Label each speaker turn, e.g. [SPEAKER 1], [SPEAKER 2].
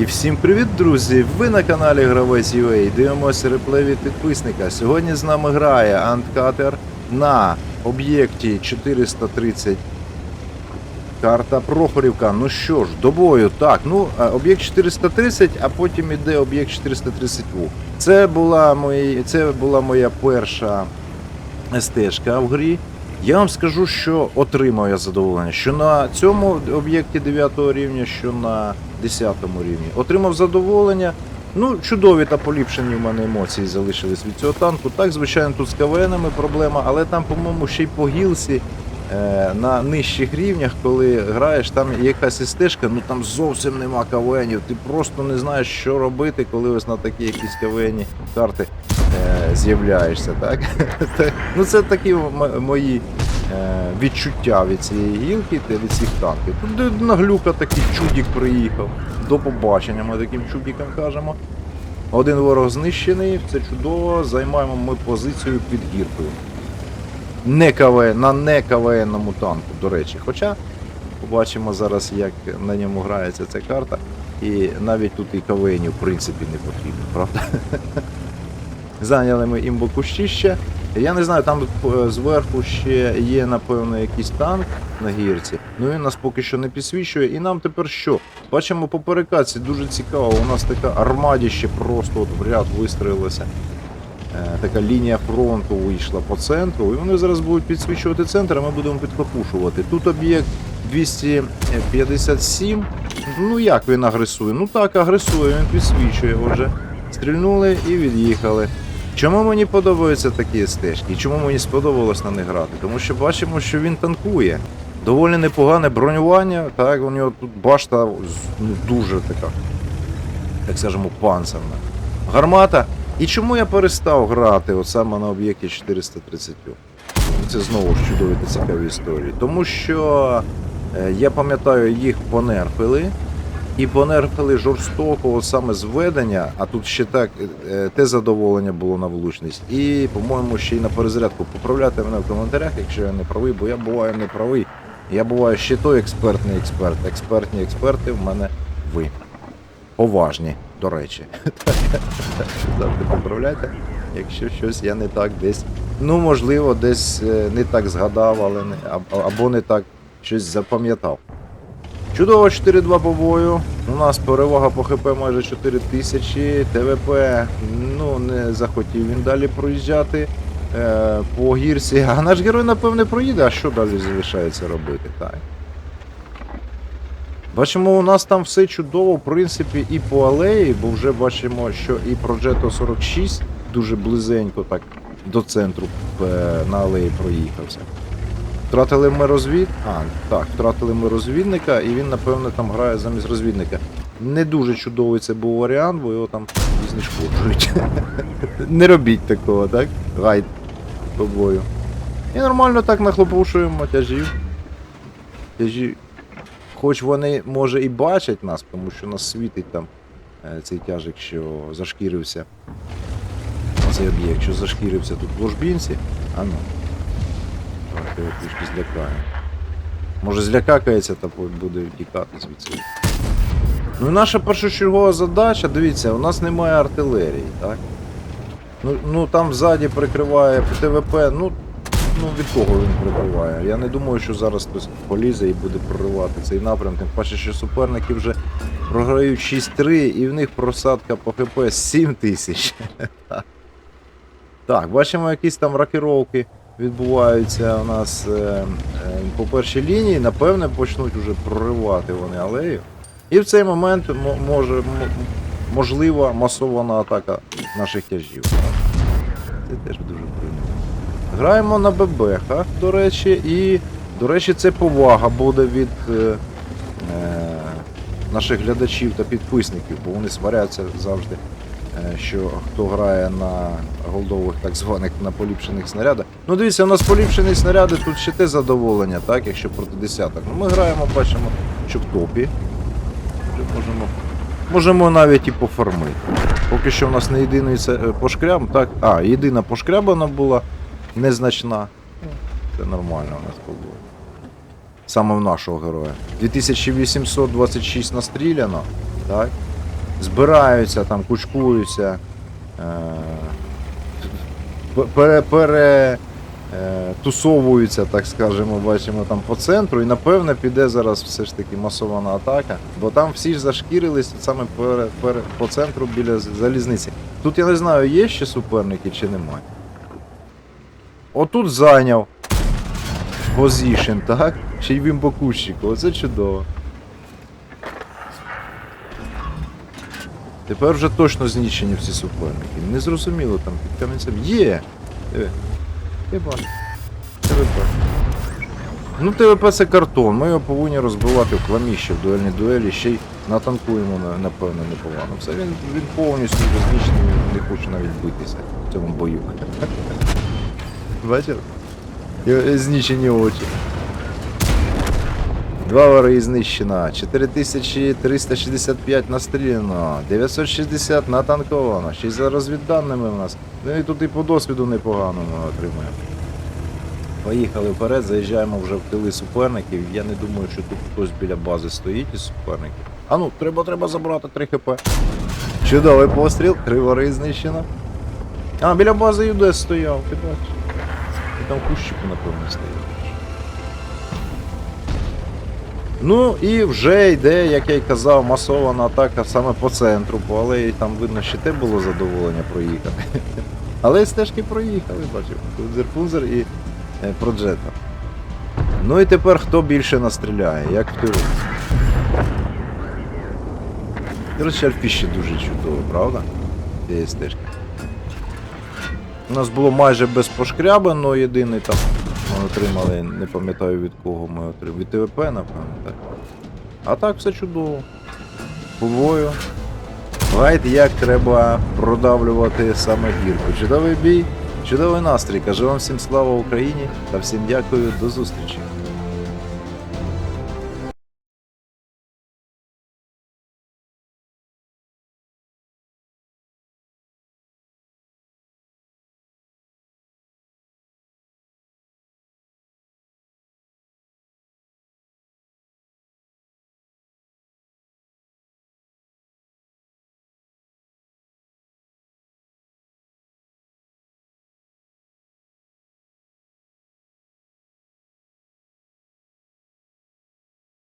[SPEAKER 1] І всім привіт, друзі! Ви на каналі Гравець UA. Дивимося реплей від підписника. Сьогодні з нами грає Анткатер на об'єкті 430. Карта Прохорівка. Ну що ж, до бою. Так, ну е, об'єкт 430, а потім іде об'єкт 430 У. Це була, мої, це була моя перша стежка в грі. Я вам скажу, що отримав я задоволення. Що на цьому об'єкті 9 рівня, що на 10 рівні. Отримав задоволення. Ну, чудові та поліпшені в мене емоції залишились від цього танку. Так, звичайно, тут з КВНами проблема, але там, по-моєму, ще й по гілці е, на нижчих рівнях, коли граєш, там якась істежка, ну там зовсім нема КВНів. Ти просто не знаєш, що робити, коли ось на такі якісь КВНі карти з'являєшся. Так? Ну це такі мої е, відчуття від цієї гілки та від цих танків. Тут де на глюка такий чудік приїхав. До побачення, ми таким чудікам кажемо. Один ворог знищений, це чудово. Займаємо ми позицію під гіркою. Не КВ, на не КВНному танку, до речі. Хоча побачимо зараз, як на ньому грається ця карта. І навіть тут і КВНів в принципі не потрібно, правда? Зайняли ми імбо кущище. Я не знаю, там е, зверху ще є, напевно, якийсь танк на гірці. Ну він нас поки що не підсвічує. І нам тепер що? Бачимо по перекатці, дуже цікаво. У нас така армадіще просто от в ряд вистроїлося. Е, Така лінія фронту вийшла по центру, і вони зараз будуть підсвічувати центр, а ми будемо підкопушувати. Тут об'єкт 257. Ну як він агресує? Ну так, агресує, він підсвічує вже. Стрільнули і від'їхали. Чому мені подобаються такі стежки? І чому мені сподобалось на них грати? Тому що бачимо, що він танкує. Доволі непогане бронювання. Так, у нього тут башта ну, дуже така, так скажемо, панцирна. Гармата. І чому я перестав грати от саме на об'єкті 430? Це знову ж чудові та цікаві історії. Тому що е, я пам'ятаю, їх понерфили. І понерфили жорстоко от саме зведення, а тут ще так е, те задоволення було на влучність. І, по-моєму, ще й на перезарядку. Поправляйте мене в коментарях, якщо я не правий, бо я буваю не правий. Я буваю ще той експертний експерт. Експертні експерти в мене ви. Поважні, до речі. Завжди поправляйте, якщо щось я не так десь. Ну, можливо, десь е, не так згадав, але не, або не так щось запам'ятав. Чудово 4-2 по бою. У нас перевага по ХП майже 4 тисячі. ТВП ну, не захотів він далі проїжджати е, по гірці. А наш герой, напевне, проїде, а що далі залишається робити? Так. Бачимо, у нас там все чудово, в принципі, і по алеї, бо вже бачимо, що і Progetto 46 дуже близенько так до центру е, на алеї проїхався. Втратили ми розвід. А, так, втратили ми розвідника, і він, напевно, там грає замість розвідника. Не дуже чудовий це був варіант, бо його там знешкоджують. Не робіть такого, так? Гайд по бою. І нормально так нахлопушуємо тяжів. Тяжі. Хоч вони, може, і бачать нас, тому що нас світить там е, цей тяжик, що зашкірився. Цей об'єкт, що зашкірився тут в ложбінці. А ну. Трішки злякаємо. Може злякакається та буде втікати звідси. Ну і наша першочергова задача, дивіться, у нас немає артилерії, так? Ну, ну там ззаді прикриває ТВП, ну, ну від кого він прикриває? Я не думаю, що зараз хтось полізе і буде проривати цей напрям. Тим паче, що суперники вже програють 6-3 і в них просадка по ХП 7 тисяч. Так, бачимо якісь там рокіровки відбуваються у нас е, е, по першій лінії, напевне, почнуть вже проривати вони алею. І в цей момент може, можлива масована атака наших тяжів. Це теж дуже приємно. Граємо на ББХах, до речі, і, до речі, це повага буде від е, е, наших глядачів та підписників, бо вони сваряться завжди що хто грає на голдових так званих на поліпшених снарядах. Ну дивіться, у нас поліпшені снаряди, тут ще те задоволення, так, якщо проти десяток. Ну ми граємо, бачимо, що в топі. Можемо, можемо навіть і пофармити. Поки що в нас не єдиний е, пошкряб, так. А, єдина пошкрябана була незначна. Це нормально у нас було. Саме в нашого героя. 2826 настріляно, так? Збираються, там, кучкуються, е, п- пере, пере, е, так скажемо, бачимо там по центру, і напевне піде зараз все ж таки масована атака, бо там всі ж зашкірились саме по центру біля залізниці. Тут я не знаю, є ще суперники чи немає. Отут зайняв позішн, так? Ще й по оце чудово. Тепер вже точно знищені всі суперники. Не зрозуміло там під камінцем. Є! Диви. ТВП. Ну, ТВП це картон. Ми його повинні розбивати в кламіще в дуельній дуелі, ще й натанкуємо, напевно, непогано. Все він, він повністю він не хоче навіть битися в цьому бою. Бачив? Його Знищені очі. Два вари знищено, 4365 настріляно, 960 натанковано, ще й за розвідданими в нас. Ну і тут і по досвіду непогано ми отримуємо. Поїхали вперед, заїжджаємо вже в тили суперників. Я не думаю, що тут хтось біля бази стоїть із суперників. А ну, треба, треба забрати 3 хп. Чудовий постріл, три вари знищено. А, біля бази ЮДЕС стояв, ти бачиш. І там кущику, напевно, стояв. Ну і вже йде, як я й казав, масована атака саме по центру, по алеї там видно, ще те було задоволення проїхати. Але стежки проїхали, бачив. Кунзер-пунзер і е, Проджета. Ну і тепер хто більше настріляє, як в тиру. До речі, альфіще дуже чудово, правда? Цієї стежки. У нас було майже без пошкряби, але єдиний там ми отримали, не пам'ятаю від кого ми отримали. Від ТВП, напевно, так. А так все чудово. Побою. Гайд, як треба продавлювати саме гірку. Чудовий бій, чудовий настрій. Кажу вам всім слава Україні та всім дякую, до зустрічі.